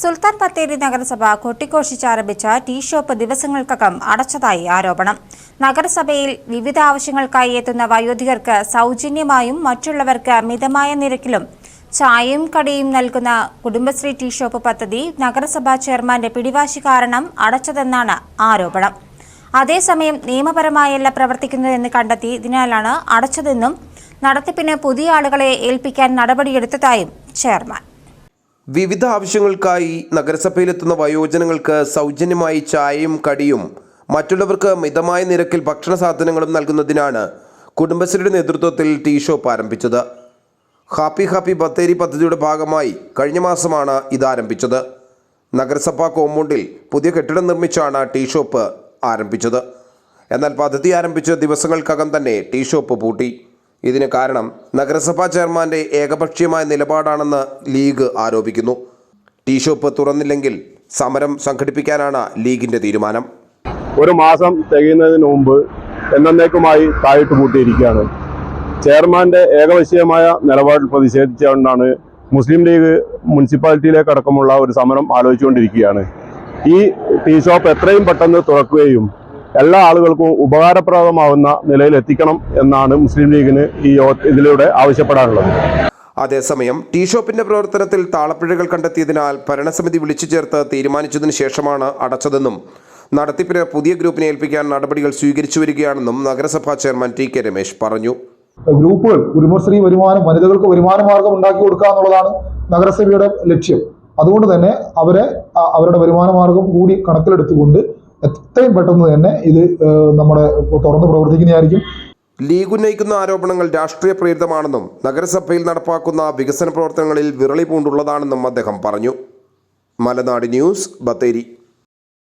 സുൽത്താൻ ബത്തേരി നഗരസഭ കൊട്ടിഘോഷിച്ച് ആരംഭിച്ച tea shop ദിവസങ്ങൾക്കകം അടച്ചതായി ആരോപണം. നഗരസഭയിൽ വിവിധ ആവശ്യങ്ങൾക്കായി എത്തുന്ന വയോധികർക്ക് സൗജന്യമായും മറ്റുള്ളവർക്ക് മിതമായ നിരക്കിലും ചായയും കടിയും നൽകുന്ന കുടുംബശ്രീ ടീ ഷോപ്പ് പദ്ധതി നഗരസഭാ ചെയർമാന്റെ പിടിവാശി കാരണം അടച്ചതെന്നാണ് ആരോപണം. അതേസമയം നിയമപരമായല്ല പ്രവർത്തിക്കുന്നതെന്ന് കണ്ടെത്തി ഇതിനാലാണ് അടച്ചതെന്നും നടത്തിപ്പിന് പുതിയ ആളുകളെ ഏൽപ്പിക്കാൻ നടപടിയെടുത്തതായും ചെയർമാൻ. വിവിധ ആവശ്യങ്ങൾക്കായി നഗരസഭയിലെത്തുന്ന വയോജനങ്ങൾക്ക് സൗജന്യമായി ചായയും കടിയും മറ്റുള്ളവർക്ക് മിതമായ നിരക്കിൽ ഭക്ഷണ സാധനങ്ങളും നൽകുന്നതിനാണ് കുടുംബശ്രീയുടെ നേതൃത്വത്തിൽ ടീ ഷോപ്പ് ആരംഭിച്ചത്. ഹാപ്പി ഹാപ്പി ബത്തേരി പദ്ധതിയുടെ ഭാഗമായി കഴിഞ്ഞ മാസമാണ് ഇത് ആരംഭിച്ചത്. നഗരസഭാ കോമ്പൗണ്ടിൽ പുതിയ കെട്ടിടം നിർമ്മിച്ചാണ് ടീ ഷോപ്പ് ആരംഭിച്ചത്. എന്നാൽ പദ്ധതി ആരംഭിച്ച ദിവസങ്ങൾക്കകം തന്നെ ടീ ഷോപ്പ് പൂട്ടി. ഇതിന് കാരണം നഗരസഭാ ചെയർമാന്റെ ഏകപക്ഷീയമായ നിലപാടാണെന്ന് ലീഗ് ആരോപിക്കുന്നു. ടീ ഷോപ്പ് തുറന്നില്ലെങ്കിൽ സമരം സംഘടിപ്പിക്കാനാണ് ലീഗിന്റെ തീരുമാനം. ഒരു മാസം തികയുന്നതിന് മുമ്പ് എന്നേക്കുമായി താഴിട്ട് പൂട്ടിയിരിക്കുകയാണ്. ചെയർമാന്റെ ഏകപക്ഷീയമായ നിലപാടിൽ പ്രതിഷേധിച്ചുകൊണ്ടാണ് മുസ്ലിം ലീഗ് മുനിസിപ്പാലിറ്റിയിലേക്ക് അടക്കമുള്ള ഒരു സമരം ആലോചിച്ചുകൊണ്ടിരിക്കുകയാണ്. ഈ ടീ ഷോപ്പ് എത്രയും പെട്ടെന്ന് തുറക്കുകയും എല്ലാ ആളുകൾക്കും ഉപകാരപ്രദമാവുന്ന നിലയിൽ എത്തിക്കണം എന്നാണ് മുസ്ലിം ലീഗിന് ഈ ഇതിലൂടെ ആവശ്യപ്പെടാനുള്ളത്. അതേസമയം ടീ ഷോപ്പിന്റെ പ്രവർത്തനത്തിൽ താളപ്പിഴകൾ കണ്ടെത്തിയതിനാൽ ഭരണസമിതി വിളിച്ചു ചേർത്ത് തീരുമാനിച്ചതിനു ശേഷമാണ് അടച്ചതെന്നും നടത്തിപ്പിന് പുതിയ ഗ്രൂപ്പിനെ ഏൽപ്പിക്കാൻ നടപടികൾ സ്വീകരിച്ചു വരികയാണെന്നും നഗരസഭാ ചെയർമാൻ ടി കെ രമേശ് പറഞ്ഞു. ഗ്രൂപ്പുകൾ കുടുംബശ്രീ വരുമാനം വനിതകൾക്ക് വരുമാന മാർഗം ഉണ്ടാക്കി കൊടുക്കുക എന്നുള്ളതാണ് നഗരസഭയുടെ ലക്ഷ്യം. അതുകൊണ്ട് തന്നെ അവരെ അവരുടെ വരുമാന മാർഗം കൂടി കണക്കിലെടുത്തുകൊണ്ട് എത്രയും പെട്ടെന്ന് തന്നെ ഇത് നമ്മുടെ തുറന്ന് പ്രവർത്തിക്കുന്നതായിരിക്കും. ലീഗ് ഉന്നയിക്കുന്ന ആരോപണങ്ങൾ രാഷ്ട്രീയ പ്രേരിതമാണെന്നും നഗരസഭയിൽ നടപ്പാക്കുന്ന വികസന പ്രവർത്തനങ്ങളിൽ വിറളി പൂണ്ടുള്ളതാണെന്നും അദ്ദേഹം പറഞ്ഞു. മലനാട് ന്യൂസ് ബത്തേരി.